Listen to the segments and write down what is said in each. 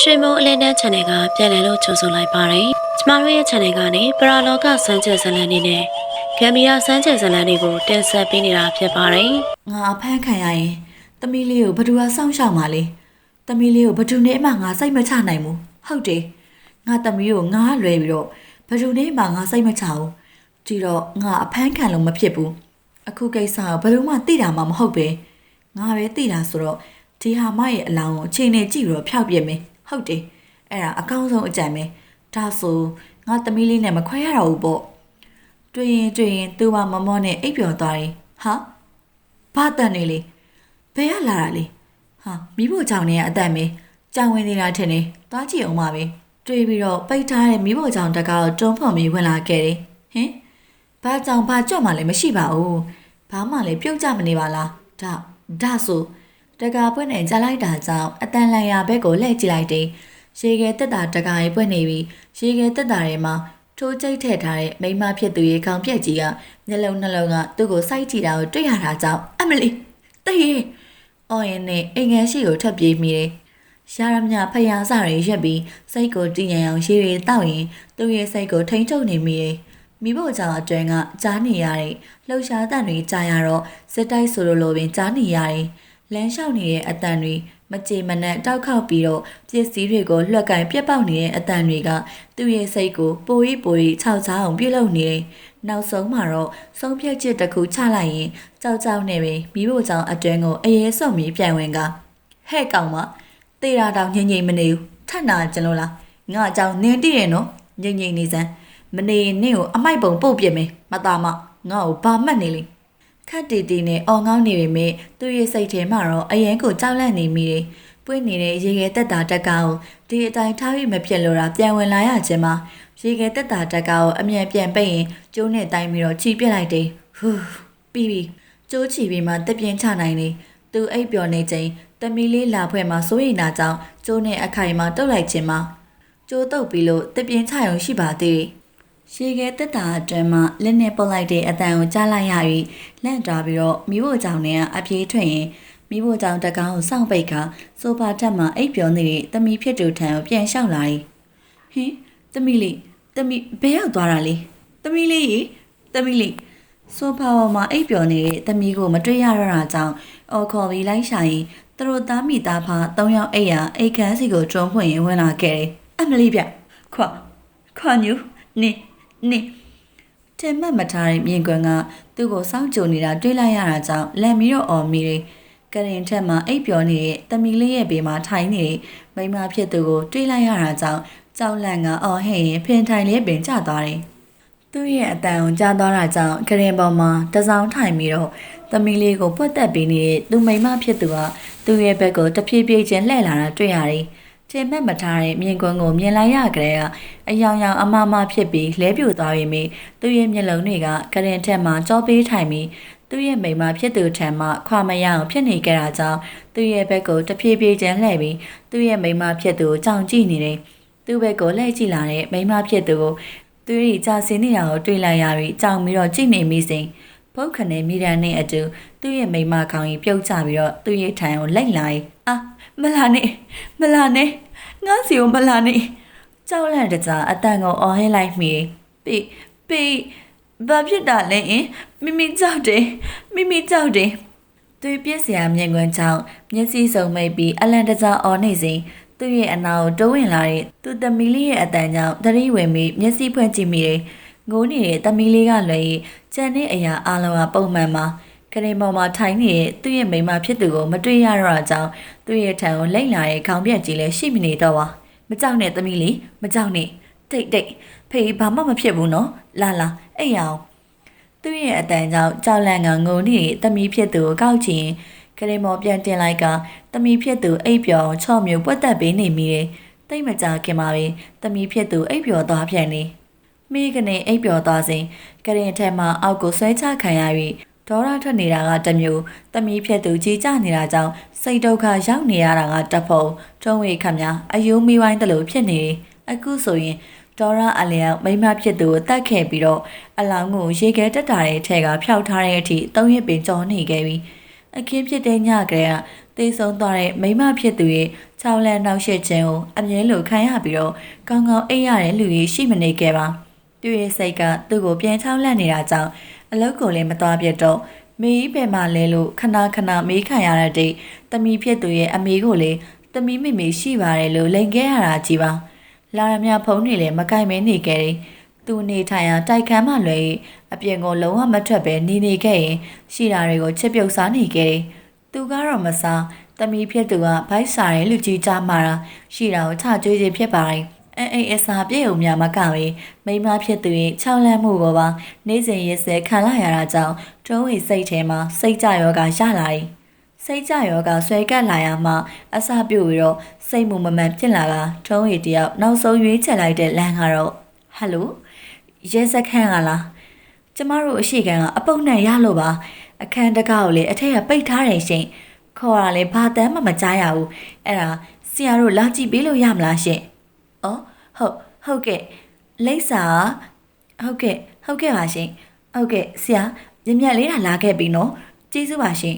ရွှေမိုးအလင်းတန်း channel ကပြန်လည်လို့ကြိုဆိုလိုက်ပါတယ်။ကျမတို့ရဲ့ channel ကနေပရာလောကစမ်းကြယ်ဇာတ်လမ်းတွေနဲ့ဂမ်ဘီယာစမ်းကြယ်ဇာတ်လမ်းတွေကိုတင်ဆက်ပေးနေတာဖြစ်ပါတယ်။ငါအဖမ်းခံရရင်သမီးလေးကိုဘသူကစောင့်ရှောက်မှာလဲသမီးလေးကိုဘသူနဲ့မှငါစိတ်မချနိုင်ဘူးဟုတ်တယ်ငါသမီးကိုငါလွယ်ပြီးတော့ဘသူနဲ့မှငါစိတ်မချဘူးဒီတော့ငါအဖမ်းခံလို့မဖြစ်ဘူးအခုကိစ္စကိုဘယ်သူမှသိတာမှမဟုတ်ပဲငါပဲသိတာဆိုတော့ဒီဟာမရဲ့အလောင်းကိုအချိန်နဲ့ကြည့်ပြီးတော့ဖျောက်ပြစ်မယ် ဟုတ်တယ်အဲ့ဒါအကောင်းဆုံးအကြံပဲဒါဆိုငါသမီးလေးနဲ့မခွဲရတော့ဘူးပေါ့တွေ့ရင်တွေ့ရင်သူမမမောနဲ့အိပ်ပျော်သွားရင်ဟာဘာတန်နေလေဘယ်ကလာတာလဲဟာမိဖို့ကြောင့်နဲ့အတန်ပဲကြောင်ဝင်နေတာထင်တယ်သွားကြည့်အောင်ပါပဲတွေ့ပြီးတော့ပိတ်ထားတဲ့မိဖို့ကြောင့်တကားကိုတွန်းဖော်ပြီးဝင်လာခဲ့တယ်ဟင်ဘာကြောင့်ဘာကြော့မှလည်းမရှိပါဘူးဘာမှလည်းပြုတ်ကြမနေပါလားဒါဒါဆို တကားပွင့်နေကြလိုက်တာကြောင့်အတန်လန်ရဘက်ကိုလှည့်ကြည့်လိုက်တယ်ရေခဲတက်တာတကားကြီးပွင့်နေပြီးရေခဲတက်တာထဲမှာထိုးကျိတ်ထည့်ထားတဲ့မိန်းမဖြစ်သူရဲ့ခေါင်းပြက်ကြီးကမျက်လုံးနှလုံးကသူ့ကိုစိုက်ကြည့်တာကိုတွေ့ရတာကြောင့်အမလီတိတ်ရဲ့အော်ရင်နဲ့အိမ်ငန်းရှိကိုထပ်ပြေးမိတယ်။ရှာရမြဖျားစတွေရက်ပြီးစိတ်ကိုတည်ငြိမ်အောင်ရေတွေတောက်ရင်သူ့ရဲ့စိတ်ကိုထိန်းချုပ်နေမိတယ်။မိဖို့ကြောင့်အတွင်းကကြားနေရတဲ့လှုပ်ရှားတန်တွေကြားရတော့စစ်တိုက်ဆိုလိုလိုပင်ကြားနေရတယ်။ လမ်းလျှောက်နေတဲ့အတန်တွေမကြေမနက်တောက်ခောက်ပြီးတော့ပစ္စည်းတွေကိုလွှက်ကင်ပြက်ပေါက်နေတဲ့အတန်တွေကသူ့ရဲ့စိတ်ကိုပိုရီပိုရီခြောက်ချအောင်ပြုတ်လုပ်နေတယ်။နောက်ဆုံးမှာတော့ဆုံးဖြတ်ချက်တစ်ခုချလိုက်ရင်ကြောက်ကြောက်နေပြီမိဖို့ကြောင့်အတွင်းကိုအရေးစုံပြီးပြန်ဝင်ကဟဲ့ကောင်မတေးတာတောင်ငိမ့်ငိမ့်မနေဘူးထပ်နာကျင်လို့လားငါအကြောင်းနင်းတည်တယ်နော်ငိမ့်ငိမ့်နေစမ်းမနေနင့်ကိုအမိုက်ပုံပုတ်ပြစ်မယ်မသားမငါ့ကိုဘာမှတ်နေလိမ့် ခတ်တီတီနဲ့အော်ငောင်းနေပေမဲ့သူ့ရဲ့စိတ်ထဲမှာတော့အရင်ကိုကြောက်လန့်နေမိတယ်ပွင့်နေတဲ့ရေခဲတက်တာတက်ကားကိုဒီအတိုင်းထားပြီးမဖြစ်လို့တာပြန်ဝင်လာရခြင်းမှာရေခဲတက်တာတက်ကားကိုအမြန်ပြန်ပိတ်ရင်ကျိုးနဲ့တိုင်းပြီးတော့ချီပြစ်လိုက်တယ်ဟူးပြီးပြီကျိုးချီပြီးမှတက်ပြင်းချနိုင်တယ်သူအိပ်ပျော်နေချိန်တမီလေးလာဖွဲ့မှာစိုးရိမ်တာကြောင့်ကျိုးနဲ့အခိုင်မှာတုတ်လိုက်ခြင်းမှာကျိုးတုတ်ပြီးလို့တက်ပြင်းချရုံရှိပါသေးတယ် ရေခဲတက်တာအတွင်းမှာလက်နဲ့ပုတ်လိုက်တဲ့အတန်ကိုကြားလိုက်ရပြီးလန့်သွားပြီးတော့မိဖို့ကြောင့်နဲ့အပြေးထွက်ရင်မိဖို့ကြောင့်တကောင်းကိုစောင့်ပိတ်ကဆိုဖာထက်မှအိပ်ပျော်နေတဲ့တမီဖြစ်သူထံကိုပြန်လျှောက်လာတယ်ဟင်တမီလေးတမီဘယ်ရောက်သွားတာလဲတမီလေးရေတမီလေးဆိုဖာပေါ်မှာအိပ်ပျော်နေတဲ့တမီကိုမတွေ့ရတော့တာကြောင့်အော်ခေါ်ပြီးလိုက်ရှာရင်သူတို့သားမိသားဖာ၃ယောက်အိပ်ရာအိတ်ခမ်းစီကိုတွန်းဖွင့်ရင်ဝင်လာခဲ့တယ်အမလေးပြခွာခွာညူနေ နေတင်မတ်မထားတဲ့မြင်ကွန်းကသူ့ကိုစောင့်ကြုံနေတာတွေ့လိုက်ရတာကြောင့်လန့်ပြီးတော့အော်မိတယ်ကရင်ထက်မှာအိပ်ပျော်နေတဲ့တမီလေးရဲ့ဘေးမှာထိုင်နေတဲ့မိန်းမဖြစ်သူကိုတွေ့လိုက်ရတာကြောင့်ကြောက်လန့်ကအော်ဟဲ့ရင်ဖင်ထိုင်လေးပင်ကျသွားတယ်သူ့ရဲ့အတန်ကိုကြားသွားတာကြောင့်ကရင်ပေါ်မှာတစောင်းထိုင်ပြီးတော့သမီးလေးကိုပွက်တက်ပေးနေတဲ့သူမိန်းမဖြစ်သူကသူ့ရဲ့ဘက်ကိုတဖြည်းဖြည်းချင်းလှည့်လာတာတွေ့ရတယ်။ ချိန်မဲ့မထားတဲ့မြင်ကွန်းကိုမြင်လိုက်ရကြတဲ့ကအယောင်ယောင်အမမဖြစ်ပြီးလဲပြိုသွားပြီမိသူ့ရဲ့မျက်လုံးတွေကကရင်ထက်မှကြောပေးထိုင်ပြီးသူ့ရဲ့မိန်းမဖြစ်သူထံမှခွာမရအောင်ဖြစ်နေကြတာကြောင့်သူ့ရဲ့ဘက်ကိုတဖြည်းဖြည်းချင်းလှည့်ပြီးသူ့ရဲ့မိန်းမဖြစ်သူကိုကြောင်ကြည့်နေတယ်။သူ့ဘက်ကိုလှည့်ကြည့်လာတဲ့မိန်းမဖြစ်သူကိုသူ၏ကြာစင်းနေတာကိုတွေ့လိုက်ရပြီးကြောင်ပြီးတော့ကြည့်နေမိစဉ်ဖုတ်ခနဲ့မိရန်နဲ့အတူသူ့ရဲ့မိန်းမခေါင်းကြီးပြုတ်ကျပြီးတော့သူ့ရဲ့ထံကိုလိုက်လာရင်အာမလာနဲ့မလာနဲ့ ငါစီကိုမလာနဲ့ကြောက်လန့်တကြားအတန်ကိုအော်ဟဲလိုက်မိပိပိဘာဖြစ်တာလဲအင်းမိမိကြောက်တယ်မိမိကြောက်တယ်သူပြည့်စရာမြင်ကွင်းကြောင့်မျက်စိစုံမိတ်ပြီးအလန့်တကြားအော်နေစဉ်သူ့ရဲ့အနာကိုတိုးဝင်လာတဲ့သူ့သမီးလေးရဲ့အတန်ကြောင့်သတိဝင်ပြီးမျက်စိဖွင့်ကြည့်မိတယ်ငိုးနေတဲ့သမီးလေးကလည်းကြံတဲ့အရာအလုံးကပုံမှန်ပါ ခရင်ပေါ်မှာထိုင်နေတဲ့သူ့ရဲ့မိန်းမဖြစ်သူကိုမတွေ့ရတော့တာကြောင့်သူ့ရဲ့ထံကိုလိမ့်လာတဲ့ခေါင်းပြက်ကြီးလည်းရှိမနေတော့ပါမကြောက်နဲ့သမီးလေးမကြောက်နဲ့တိတ်တိတ်ဖေးဘာမှမဖြစ်ဘူးနော်လာလာအဲ့ရအောင်သူ့ရဲ့အတန်ကြောင့်ကြောက်လန့်ကငုံနေတဲ့သမီးဖြစ်သူကိုကောက်ချင်ခရင်ပေါ်ပြန်တင်လိုက်ကသမီးဖြစ်သူအိပ်ပျော်ချော့မျိုးပွက်တက်ပေးနေမိတယ်တိတ်မကြခင်ပါပဲသမီးဖြစ်သူအိပ်ပျော်သွားပြန်နေမိကနေအိပ်ပျော်သွားစဉ်ကရင်ထဲမှာအောက်ကိုဆွဲချခံရ၍ ဒေါရထွက်နေတာကတစ်မျိုးတမီးဖြက်သူကြီးကြနေတာကြောင့်စိတ်ဒုက္ခရောက်နေရတာကတစ်ဖုံထုံးဝေခမများအယုံမိဝိုင်းတလို့ဖြစ်နေတယ်အခုဆိုရင်ဒေါရအလျောက်မိမဖြစ်သူကိုတတ်ခဲ့ပြီးတော့အလောင်းကိုရေခဲတက်တာတဲ့ထဲကဖျောက်ထားတဲ့အထိသုံးရစ်ပင်ကြော်နေခဲ့ပြီးအခင်းဖြစ်တဲ့ညကလေးကတေဆုံးသွားတဲ့မိန်းမဖြစ်သူရဲ့ခြောက်လန့်နှောက်ယှက်ခြင်းကိုအမြဲလိုခံရပြီးတော့ကောင်းကောင်းအိပ်ရတဲ့လူကြီးရှိမနေခဲ့ပါသူရဲ့စိတ်ကသူ့ကိုပြန်ခြောက်လန့်နေတာကြောင့် အလုပ်ကိုလည်းမသွားပြတ်တော့မေးပဲမှလဲလို့ခဏခဏမေးခံရတဲ့တိတ်တမီဖြစ်သူရဲ့အမေကိုလေတမီမိမိရှိပါတယ်လို့လိန်ခဲ့ရတာကြီးပါလာရမြဖုံးနေလေမကင်မဲနေခဲ့တယ်သူနေထိုင်ရာတိုက်ခန်းမှလွယ်၍အပြင်ကိုလုံးဝမထွက်ပဲနေနေခဲ့ရင်ရှိတာတွေကိုချစ်ပြုတ်စားနေခဲ့တယ်သူကတော့မစားတမီဖြစ်သူကဘိုက်စားတယ်လူကြီးကြားမှာတာရှိတာကိုချကြွေးခြင်းဖြစ်ပါတယ် အဲအဲအစာပြေုံများမကပဲမိမဖြစ်သူရဲ့ခြောက်လန့်မှုကိုပါနေ့စဉ်ရက်စဲခံလာရတာကြောင့်တုံးဝေစိတ်ထဲမှာစိတ်ကြယောဂရလာတယ်စိတ်ကြယောဂဆွဲကပ်လာရမှအစာပြုတ်ပြီးတော့စိတ်မူမမှန်ဖြစ်လာတာထုံးရီတယောက်နောက်ဆုံးရွေးချယ်လိုက်တဲ့လမ်းကတော့ဟယ်လိုရဲစခန်းကလားကျမတို့အရှိကန်ကအပုတ်နဲ့ရလို့ပါအခန်းတကားကိုလေအထက်ကပိတ်ထားတယ်ရှင်ခေါ်ရလဲဘာတမ်းမှမကြားရဘူးအဲ့ဒါဆရာတို့လာကြည့်ပေးလို့ရမလားရှင် အော်ဟုတ်ဟုတ်ကဲ့လိပ်စာဟုတ်ကဲ့ဟုတ်ကဲ့ပါရှင်ဟုတ်ကဲ့ဆရာမြင်မြတ်လေးတာလာခဲ့ပြီနော်ကျေးဇူးပါရှင်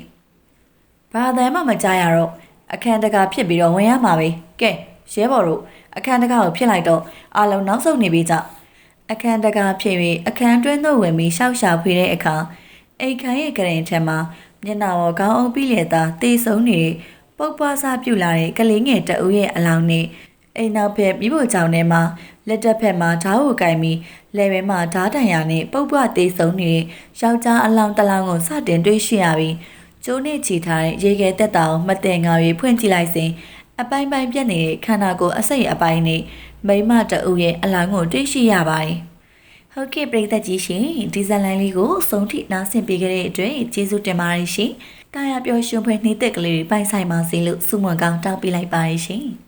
ဘာသာမှမကြားရတော့အခန်းတကာဖြစ်ပြီးတော့ဝင်ရမှာပဲကဲရဲဘော်တို့အခန်းတကာကိုဖြစ်လိုက်တော့အလုံးနောက်ဆုံးနေပြီကြအခန်းတကာဖြစ်ပြီးအခန်းတွင်းသို့ဝင်ပြီးရှောက်ရှာဖွေတဲ့အခါအိတ်ခမ်းရဲ့ကရင်ထဲမှာမျက်နှာပေါ်ခေါင်းအုပ်ပြီးလေသာတေဆုံးနေပုတ်ပွားစားပြူလာတဲ့ကလေးငယ်တအုပ်ရဲ့အလောင်းနဲ့ အိမ်နောက်ဖက်မိဖို့ကြောင့်ထဲမှာလက်တက်ဖက်မှာဓာတ်ကိုကင်ပြီးလယ်ဘဲမှာဓာတ်တန်ရနဲ့ပုတ်ပွားတေဆုံးနေတဲ့ယောက်ျားအလောင်းတစ်လောင်းကိုစတင်တွေ့ရှိရပြီးကျိုးနဲ့ချီထားတဲ့ရေခဲတက်တာကိုမတင်ငါ၍ဖွင့်ကြည့်လိုက်စဉ်အပိုင်းပိုင်းပြက်နေတဲ့ခန္ဓာကိုယ်အစိတ်အပိုင်းနဲ့မိမတအုပ်ရဲ့အလောင်းကိုတွေ့ရှိရပါတယ်။ဟုတ်ကဲ့ပြည်သက်ကြီးရှင်ဒီဇလိုင်းလေးကိုစုံထိနားဆင်ပေးခဲ့တဲ့အတွက်ကျေးဇူးတင်ပါတယ်ရှင်။တာယာပျော်ရွှင်ဖွယ်နှိမ့်သက်ကလေးတွေပိုင်ဆိုင်ပါစေလို့ဆုမွန်ကောင်းတောင်းပေးလိုက်ပါတယ်ရှင်။